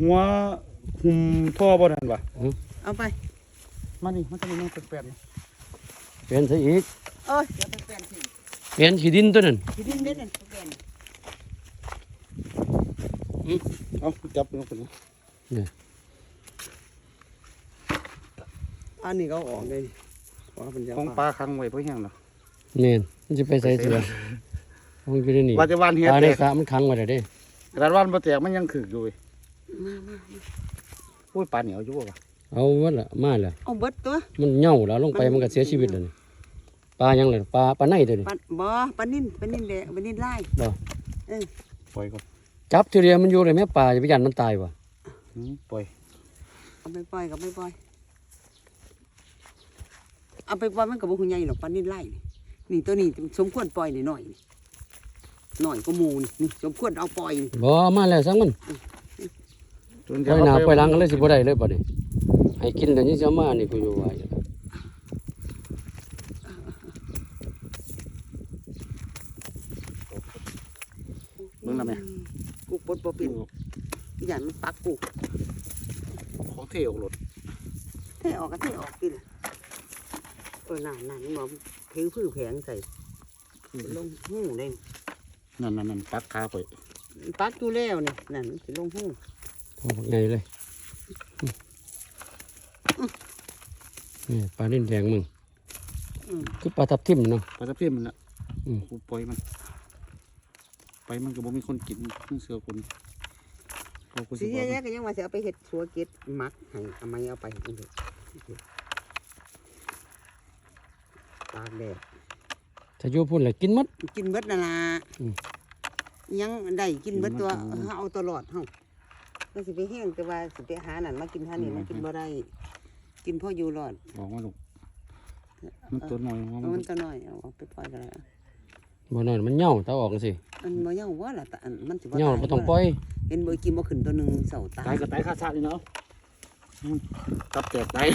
หัวหุ่มท่อบ่นั่นวะเอาไป มานี่มันจะมีแนวแปลกๆนี่เปลี่ยนซะอีกเอ้ยเดี๋ยวไปเปลี่ยนสิเปลี่ยนขี้ดินตัวนั้นที่ดินเด่นนั่นเปลี่ยนเอาจับลงไปนี่อันนี้ก็เอาออกเลยเพราะว่าเป็นยาของปลาคังไว้เพื่อหยังเนาะแม่นมันจะไปใส่เสือมันอยู่ในนี่ว่าจะวานเฮ็ดปลาแตในกสระมันขังไว้ได้เด้กระดานวานบ่แตกมันยังขึกอยู่เว้ยมามา อุ้ยปลาเหนียวอยู่บ่วะเอาวัดละมาละเอาเบิดตัวมันเหย่าแล้วลงไปมันก็เสียชีวิตแล้วนี่ปลายังเลยปลาปลาในตัวนี้ปันบ่ปันนิ่นปันนิ่นแดงปันนิ่นไล่บ่เออปล่อยก่อนจับทีเดียวมันอยู่เลยแม่ปลาจะไปยันมันตายว่ะอืมปล่อยเอาไปปล่อยกับไปปล่อยเอาไปปล่อยมันกับบุคคลใหญ่หรอกปันนิ่นไล่นี่นี่ตัวนี้สมควรปล่อยหน่อยหน่อยนี่หน่อยก็หมูนี่นี่สมควรเอาปล่อยนี่บ่มาแล้วสังมันจน ปล่อยหน้าปล่อยหลังกันเลยสิบ่ได้เลยบัดนี้ให้กินแล้วนี่สิเอามานี่กูอยู่ว่าอยู่เบิ่งแล้วแม่กูปลดบ่เป็นอย่างมันปักกูของเทออกรถเทออกก็เทออกกินเออนั่นนั่นมันบอกผิวผือแผงใส่ลงหูเลยนั่นนั่นนั่นปักขาข่อยปักอยู่แล้วนี่นั่นมันสิลงหู พอบักไงเลยนี่ปลาลิ้นแดงมึงอืมคือปลาทับทิมเนาะปลาตะเพียนมันละอืมกูปล่อยมัน ไปมันก็บ่มีคนกินมันเสือคนเอากูสิสีบอกแย่ๆก็ยังว่าจะเอาไปเห็ดสัวเก็ดหมักให้เอามาเอาไปเฮ็ดตากแดดถ้าอยู่พุ่นแหละกินหมดกินเบิดนั่นล่ะอืมยังได้กินเบิดตัวเฮาเอาตลอดเฮา ก็สิไปแห้งแต่ว่าสิไปหานั่นมากินหานี่มันกินบ่ได้ กินพ่ออยู่รอดบอกมาลูกมันตัวน้อยของเอามัมันนก็น้อยเอาเอาไปปล่อยก็ได้บ่นอนมันเหย่าถ้าออกสิมันบ่ยังว่าล่ะแต่อันมันสิบ่เหย่าตายบ่ต้องปล่อย เห็นบ่กินบ่ขึ้นตัวหนึงเสาตาตายยก็ตายคาซานี่เนาะอืมตับแตกตาย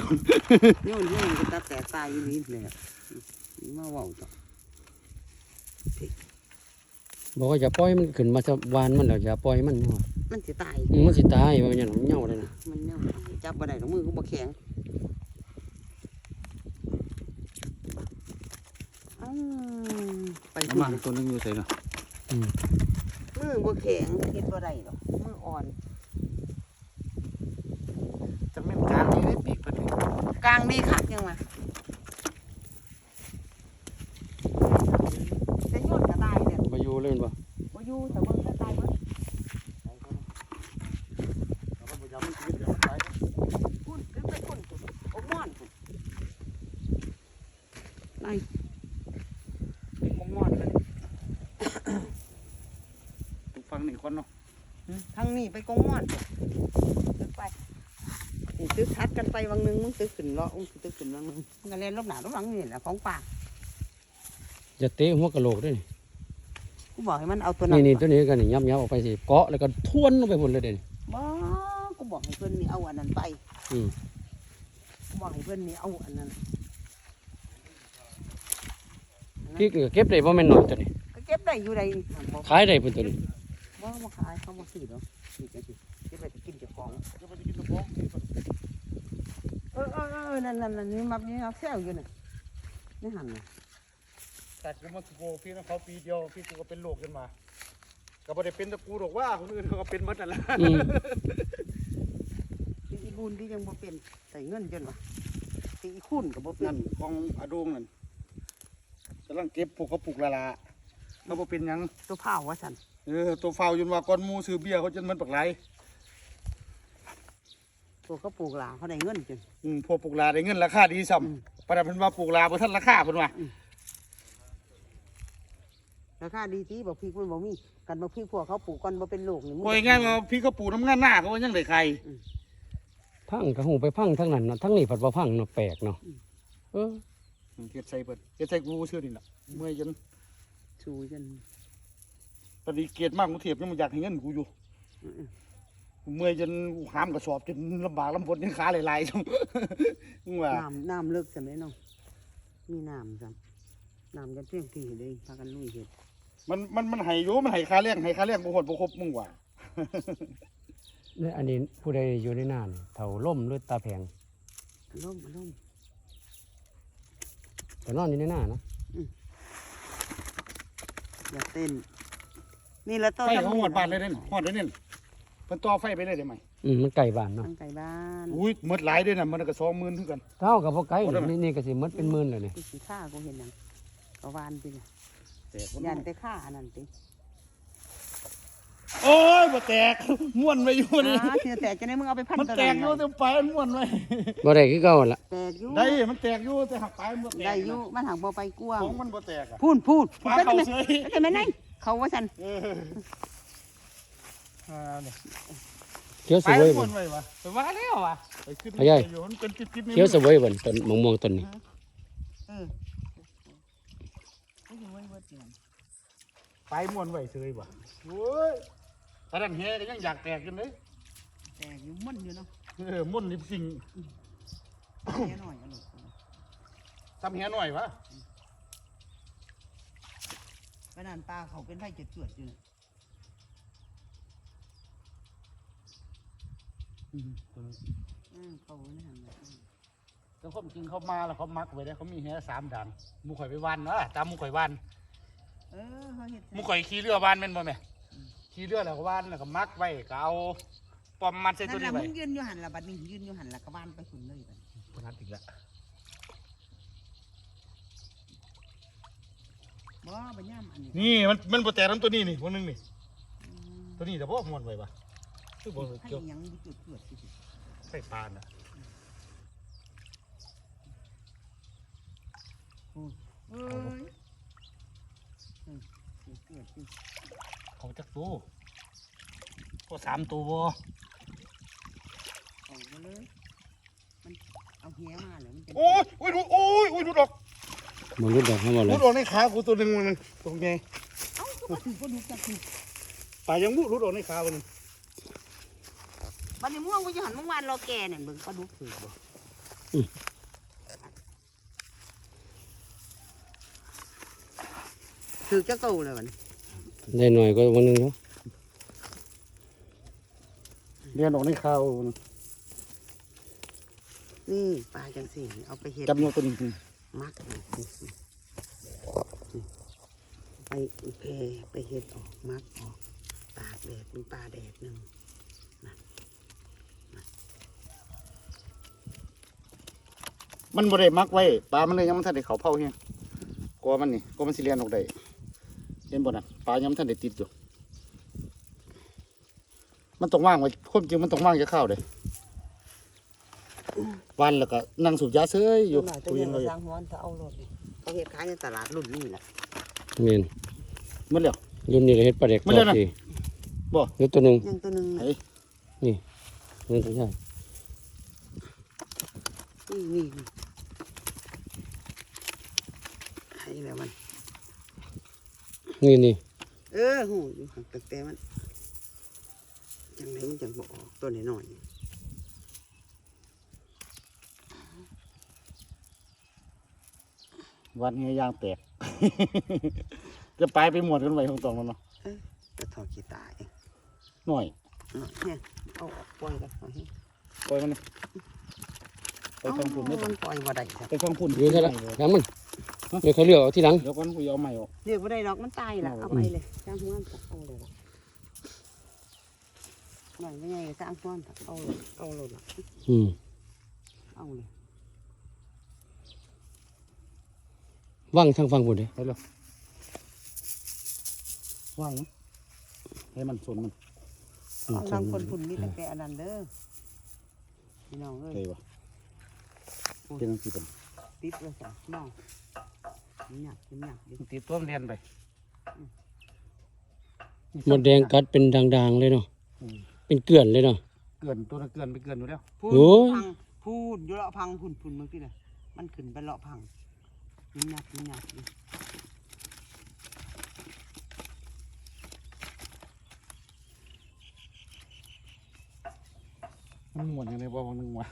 โยนโยนก็ตาแตกตายอยู่นี่แหละมาเว้าต่อบอกว่าอย่าปล่อยมันขึ้นมาจะวานมันแล้วอย่าปล่อยมันเนาะ มันสิตาย อืมมันสิตายว่าอย่างนั้นมันเหย่าเลยนะมันเนี่ยจับบ่ได้ดอกมือก็บ่แข็งอ้าวไปเอาพุ่มานตัวหนึงอยู่ใส่เนาะอืมมือบ่แข็งเฮ็ดบ่ได้ดอกมืออ่อน จะแม่นกลางนี่ได้ปีกเพิ่นนี่กลางดีคักยังวะจะโยนก็ตายเนี่ย บ่อยู่เลยแม่นบ่ บ่อยู่แต่เบิ่งก็ตายเบิด แล้วก็บ่ยอมมันชีวิตเดี๋ยวมันตาย พุ่นขึ้นไปพุ่นพุ่นโอ้ม่อนพุ่น ไปโอ้ม่อนเลยทุกฟังนี่คนเนาะทางนี้ไปกงม่อนตึกไปนี่ตึกทัดกันไปวังหนึงมึงตึกขึ้นเลาะมึงตึกขึ้นวังหนึงมึงก็เล่นรอบหน้ารอบหลังนี่แหละของป่าอย่าเตะหัวกะโหลกด้วยกูบอกให้มันเอาตัวนั้นี่นนี่ตัวนี้กันนี่ยับยับออกไปสิเกาะแล้วก็ทวนลงไปพุ่นเลยเด่นบ่กูบอกให้เพิ่นนี่เอาอันนั้นไปอืมกูบอกให้เพิ่นนี่เอาอันนั้น พริกก็เก็บได้บ่แม่นน้อยตัวนี้ก็เก็บได้อยู่ใดบ่ขายได้พุ่นตัวนี้บ่มาขายเขาบ่ซื้อดอกนี่ก็สิเก็บไว้จะกินเจ้าของจะไปกินกระป๋องเออเออเออนั่นนั่นนั่นนี่มับนี่เอาแซวอยู่น่ะนี่หั่นน่ะแต่กูมาสุโกพี่นะเขาปีเดียวพี่กูก็เป็นโรคขึ้นมาก็บ่ได้เป็นแตะกูหรอกว่าคนอื่นเขาก็เป็นหมดนั่นแหละอืมตีอีบุญที่ยังบ่เป็นใส่เงินจนว่าตีอีคุณก็บ่เป็นั่นนของอาดงนั่นกำลังเก็บพวกกระปุกละละเขาบ่เป็นหยังตัวเผาว่าซั่นเออตัวเฝ้าจนว่าก้อนหมูซื้อเบียร์เขาจนมันปักไหลตัวเขาปลูกหลาเขาได้เงินจน อืมพวกปลูกลาได้เงินราคาดีซ้อืมำประดับเพิ่นว่าปลูกลาบ่ทันราคาเพิ่นว่าราคาดีที่บอกพี่มันบ่มีกันบอกพี่พวกเขาปลูกก่อนบ่เป็นโรคนี่โอ้ยง่ายว่าพี่เขาปลูกน้ำงานหน้าเขาว่ายังได้ใครพังก็หูไปพังทั้งนั้นเนาะทั้งนี้ผัดบ่พังเนาะแปลกเนาะเออ เฮ็ดใส่เพิ่นเฮ็ดใส่กูชื่อนี่ล่ะเมื่อยจนชูจนตอนนี้เกลียดมากกูเทียบยังบ่อยากให้เงินกูอยู่อืมกูเมื่อยจนกูหามกระสอบจนลำบากลำบนยังขาหลายๆจังมึงว่าน้ำน้ำเลิกจังได๋น้องมีน้ำจังน้ำจะเพียงที่เลยพากันลุยเฮ็ดมันมันมันให้อยู่มันให้ค่าแรงให้ค่าแรงบ่ฮอดบ่ครบมึงว่าเนี่ยอันนี้ผู้ใดอยู่ในหน้านี่เท่าล่มหรือตาแพงอารมณ์อารมณ์ แต่นอนอยู่ในหน้านะอย่าเต้น นี่ละต้นไฟเขาหอดบ้านเลยเด่นหอดเลยเด่นเพิ่นต่อไฟไปเลยได้ไหมอืมมันไก่บ้านเนาะทางไก่บ้านอุ้ยหมดหลายเด้อน่ะมันก็สองหมื่นเท่ากัน เท่ากับพวกไก่โอ้ได้ไหมนี่นี่ก็สิหมดเป็นหมื่นเลยนี่กูสิฆ่ากูเห็นหยังกวานไปเนี่ยแตกบ่ยันเนาะแต่ฆ่าอันนั้นติ โอ้ยบ่แตกม่วนไว้อยู่นี่อ่าเสียแต่จะได้มึงเอาไปพันมันตะแตไลกอยู่แต่ปลายมันม่วนไว้บ่ได้คือเก่าหั่นล่ะแตกอยู่ได้มันแตกอยู่แต่หักปลายมันบ่แตกได้อยู่มันหักบ่ไปกว้างของมันบ่แตกอะพูนพูนปลาไปเขาไหมเฉยไปไหมไหนเขาว่าฉันเอออ่าเนี่ยเขียวปสลายวยมันม่บ่วนไว้วะไปว่าแล้วว่ะไปขึ้นไปใหญ่อยู่มันเป็นจิ๊บๆนี่เขียวสวยบ่ต้นมะม่วงต้นนี้เออเขาอยู่ไว้ว่าเตียนปลายม่วนไว้เฉยว่ะโอ้ย ตอนนั้นแฮก็ยังอยากแตกกันเลยแตกอยู่มันอยู่เนาะเออม่วนนี่สิ่งแค่หน่อยอันนี้ทำแฮหน่อยวะไปนานตาเขาเป็นไฟจุดจวดๆอยู่น่ะอืมอืมเขาไม่หันมาอืมแต่ความจริงเขามาแล้วเขามักไว้ได้เขามีแฮสามด่านหมูข่อยไปวันวะตามหมูข่อยวัน เออเขาเห็ดหมูข่อยขี่เรือวันแม่นบ่แม่ ขี่เรือแล้วก็วันแล้วก็มักไว้ก็เอาปอมมัดใส่ตันั่วนนี้ละไว้มึงยืนอยู่หันละบัดนี้ยืนอยู่หันละกระบ้านไปขุนเลยบัดนี้พนัดอีกแล้วบ่บัญญัติอันนี้นี่มันมันบ่แตกน้ำตัวนี้นี่คนนึงนี่อืมตัวนี้แต่บ่ม่วนไว้ปะคือบ่ให้เกี่ยวยังจุดจวดๆสิใส่ปานน่ะโอ้ยเอ้ยเออจุดจวดๆสิ เขาจักตัวก็สามตัวบ่เอาไปเลยมันเอาเหี้ยมาเลยมันจะโอ้ยโอ้ยดูโอ้ยโอ้ยดูดอกบ่รู้ดอกเฮาบ่ดูเลยดอกในขากูตัวหนึงมันงตรงไงเอ้าก็ถือก็ดูจักถือปลายังบุรุดออกในขาวันนึงบัดนี้ม่วงกูจะหันเมื่อวานรอแกเนี่ยเบิ่งก็ดูถือบ่ถือจักโตเลยมัน ได้หน่อยก็วันหนึงเนาะเรียนออกในขาวันนึงนี่ปลาจังสิเอาไปเห็ดจับงูตัวนี้มักนี่ไปเพไปเห็ดออกมักออกตากแดดเป็นปลาแดดหนึ่งมันบ่ได้มักไว้ปลามันเลยยังมันทันได้เขาเผาเฮียกลัวมันนี่กลัวมันสิเลียนออกได้ เห็นบ่น่ะปลายังมันทันได้ติดอยู่มันต้องว่างไว้ความจริงมันต้องว่างจะเข้าเลยวันแล้วก็นั่งสูบยาเซ้ยอยู่หน่อยจะตู้เย็เย็นนเราเลยสร้างหัวจะเอารถเขาเห็ดขายในตลาดรุ่นนี้แหละแม่นมันแล้วรุ่นนี้ก็เฮ็ดปลาเด็กมันเดี๋ยวนะสิบ่เฮ็ดตัวหนึงยังตัวหนึ่งไหนน่ะนี่ตัวใหญ่นี่นี่นี่ไอ้แล้วมัน นี่นี่เออหูอยู่ห่างแต่แต่มันจังไหนมันจังบอกออกตัวน้อยวันนี้ยางแตก จะไปไปหมดกันไว้ตรงๆแล้วเนาะๆจะถอดกีตาร์เองหน่อยเนาะเนี่ยเอาออกปล่อยกันปล่อยให้ปล่อยมันนี่ไปฟังพุ่นไม่เอาต้อมันปล่อยบ่ได้ครับไปฟังพุ่นอยู่ซะละยังมัน เดี๋ยวเขาเลือกเอาทีหลังเดี๋ยวก่อนกูเอาใหม่ออกเรียกบ่ได้ดอกมันตายละเอาเอาไปเลยสร้างหัวมันเอาเลยล่ะหน่อยไม่ไงสร้างหัวมันเอาเลยเอาเลยล่ะอืมเอาเลยว่างทางฟังพุ่นเด้ไปเลยว่างมั้ยให้มันสนมันอืมเอาทางคนคุณมีแต่แกอันนั้นเด้อพี่น้องเอ้ยเลยวะเป็นจังซี่เป็นติดเลยจ้ะน้อง หยับหยับดิตีต้นเรียนไปหมดแดงกัดเป็นด่างๆเลยเนาะอืมเป็นเกลื่อนเลยเนาะเกินตัวนั้นเกินไปเกินอยู่แล้วพูดโอ้ยพังพูดอยู่เลาะพังพุ่นพุ่นเมื่อกี้เลยมันขึ้นไปเลาะพังหยับหยับดิมันหมดยังไงบ่วันหนึงวะ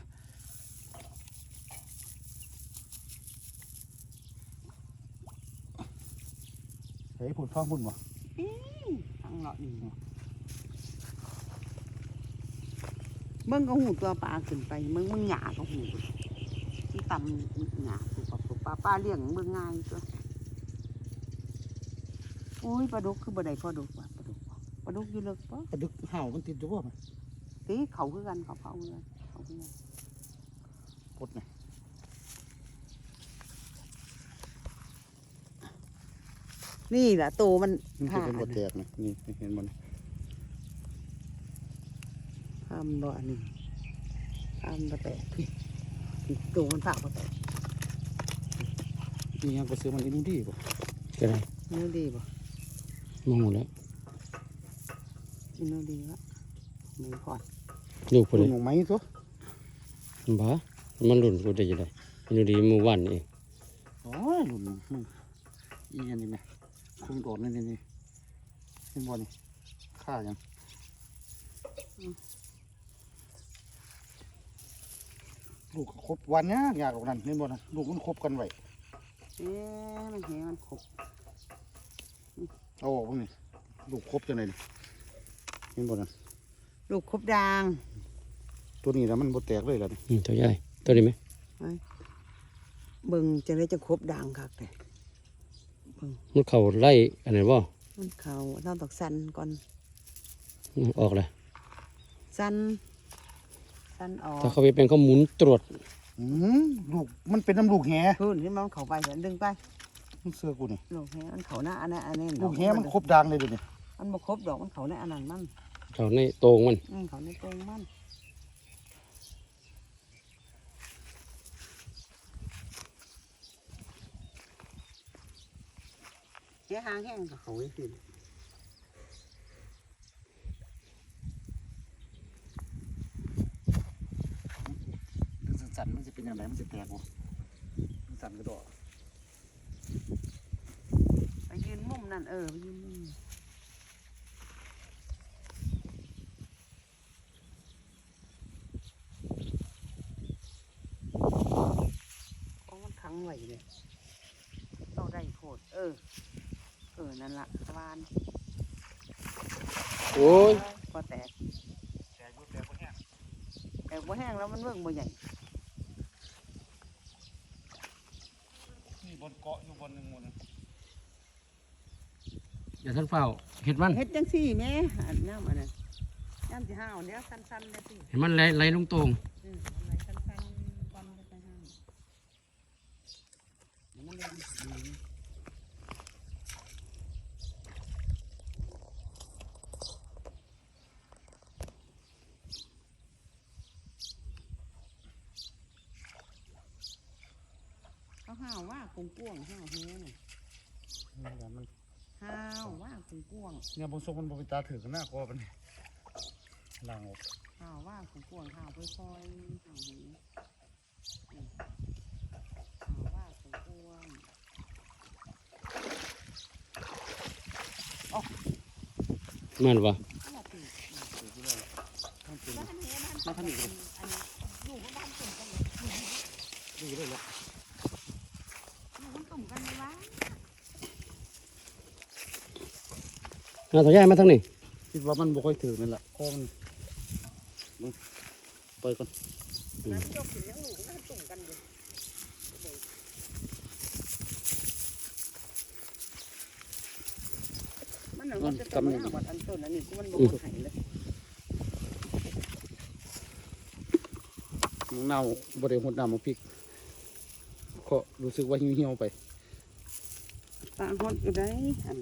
ฮ้ยพุ่นฟังพุ่นวะพังเลาะนี่มึงก็หูตัวปลาขึ้นไปมึงมึงหยาก็หูที่ตำหยาปุบปับปุบปลาปลาเลี้ยงมึงง่ายตัวโอ้ยปลาดุกคือบ่ได้ปลาดุกว่ะปลาดุกปลาดุกอยู่เลิกปะปลาดึกเห่ามันติดอยู่บ่มันตีเขาคือกันเขาเขาคือกันเขาคือกันกดน่ะ นี่แหละตัวมันมันจะเป็นบ่แตกนะนี่เห็นบ่นี่ทำบ่อันนี้ทำบ่แตกพี่พี่ตัวมันฝากบ่แตกนี่ยังก็ซื้อมันอินดี้บ่ก็ได้อินโนดีบ่มองหมดแล้วอินโนดีวะมือก่อนลูกพอคุดีณหนูไหมตัวบ้ามันหลุนกูได้ยังไงอยู่ดีมือวันเองโอ้ยหลุนมึงอีอันนี้แม่ คุมโดดนี่นี่นี่เห็นบ่นี่ฆ่ายังลูกครบวันเนี้ยยากกว่านั้นเห็นบ่นะลูกมันครบกันไว้เอ๊ะมันเห็นมันขบเอาออกบ้างนี่ลูกครบจังไดนี่เห็นบ่นะลูกครบดาง ตัวนี้แล้วมันบ่แตกเลยล่ะนี่ตัวใหญ่ตัวนี้ไหมเบิ่งจะได้จะครบดางคักแต่ มันเข่าไล่อันไหนบ่มันเขาเราตอกสันก่อน ออกเลยสันสันออกถ้าเขาไปเป็นเขาหมุนตรวจอืมลูกมันเป็นน้ำลูกแหพูนที่มันเข้าไปเห็นดึงไปมันเสื้อกูนี่ลูกแหมันเขาหน้าอันนั้นอันนี้ลูกแหมันครบดังเลยเดี๋ยวนี้มันบ่ครบดอกมันเขาในอันนั้นมัน เขาในโตรงมันอืมเขาในตรงมัน สียหางแห้งกับเขาไอ้สิมันสั่นๆมันจะเป็นยังไงมันจะแตกบ่มันสั่นกระโดดไปยืนมุมนั่นเออไปยืนมุมโอ้มันขังไว้เลยต้องได้โคตรเออเออนั่นละวานโอ้ยก็แตกแตกบ่แตกบ่แห้งแตกบ่แห้งแล้วมันเบิ่งบ่ใหญ่นี่บนเกาะอยู่บนหนึงหมดนะอย่าท่านเฝ้าเห็ดมันเฮ็ดจังซี่แหม่อันน้ำอันนั้นน้ำสิห้าวเดี๋ยวสั้นๆเลยสิเห็นมันไหลไหลลงตรงอืมอันไหนสั้นๆวันก็ไปห้าวเดี๋ยวมันเล่นดีเขา ห้าวว่ากุ้งกวางห้าวเฮ้น่ะนี่แหละมันห้าวว่ากุ้งกวางเนี่ยบางทรงมันบ่ไปตาถือกันหน้าคอมันนี่ล่างออกห้าวว่ากุ้งกวางห้าวค่อยๆห้าวเฮ้ยอืมห้าวว่ากุ้งกวางมันวะถือที่ว่าทั้งเป็นวทันหนมันมาทำอีกเลยอันนี้อยู่บ้านตุ่มกันเลยดูได้แล้วอยู่มันตุ่มกันเลยวะ เอาตัวใหญ่มาทั้งนี้คิดว่ามันบ่ค่อยถือนั่นแหละคอมันมึงปล่อยก่อนน้ำจบถึงยังอยู่มันตุ่มกันอยู่มันหนังมันจะทำให้วัดอันต้นอันนี้กูมันบ่หายเลยมึงเน่าบ่ได้หดน้ำมาพริกก็รู้สึกว่าเหี่ยวๆไปปลาฮอดอยู่ได้อัน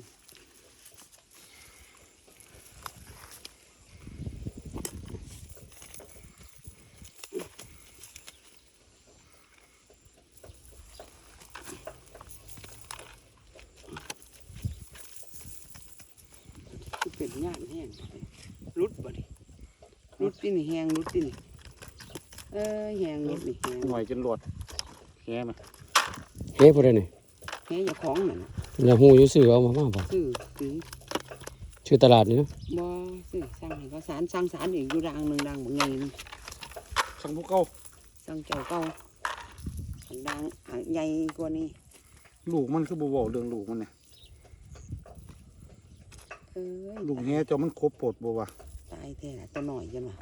ย่านแห้งรุดบ่ดิรุดที่นี่แห้งรุดที่นี่เอ้ยแห้งรุดนี่แห้งหน่อยจนหลอดแหมันเฮ้ยพอได้นี่แห้งอย่าของนั่นน่ะแล้วหูอยู่ซื้อเอามาบ้างป่ะซื้อซื้อชื่อตลาดนี่นะบ่ซื้อสั่งให้เขาสารสั่งสารอีกอยู่รางหนึ่งรางบางไงช่างผู้เก่าสั่งเจ้าเก่าอันดังอันใหญ่กว่านี้ลูกมันคือบ่เว้าเรื่องลูกมันเนี่ยเอ้ ยลูกแหเจ้ามันครบโปดบ่วะตายแท้ตัวหน่อยจังวะ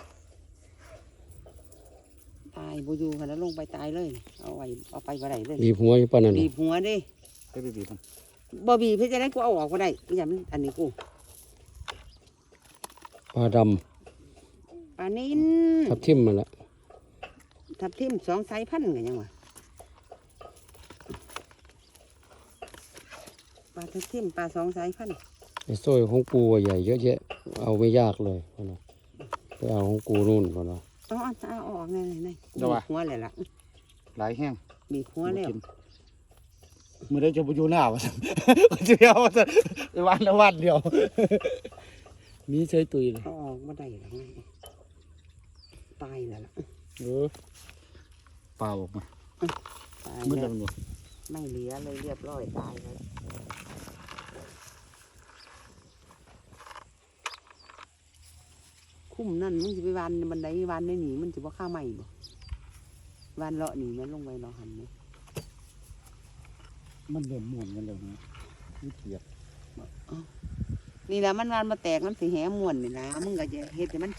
บ่อยู่ค่ะแล้วลงไปตายเลย เอาไว้เอาไปบ่ได้เลยบีบหัวอยู่ปานนั้นบีน่ะบหัวเดิไปไปบีบมันบ่บีบเพื่อจะได้กูเอาออกบ่ได้อีหยังมันอันนี้กูปลาดำปลานินทับทิมมาละทับทิมสองสายพันธุ์กันยังวะปลาทับทิมปลาสองสายพันธุ์ ไอ้โซ่ของปูอะใหญ่เยอะแยะ เอาไม่ยากเลยพ่อนะไปเอาของกูนู่นพ่อนะเอาเอาเอาออกไงไงไงเดี๋ยววะหัวเลยล่ะหลายแห้งบีบหัวแล้วกินมือได้จะไปอยู่หน้าวะสันจะไปเอาสันไปวันละวันเดียว มีใช้ตุยเลยเอาออกบ่ได้หรอกไงตายแล้วล่ะเออเปล่าออกมาตายมืดแล้แล้ววมันบ่ไม่เหลือเลยเรียบร้อยตายแล้ว คุ้มนั่นมึงจะไปวันบันไดวันได้หนีมันจะว่าข้าไม่บ่วันเลาะหนีมันลงไปเลาะหันไหมมันเริ่มม่วนกันแล้วนะมันเกลียดนี่แหละมันวันมาแตกมันสิแหม่วนนี่นะมึงก็จะเฮ็ดให้มัน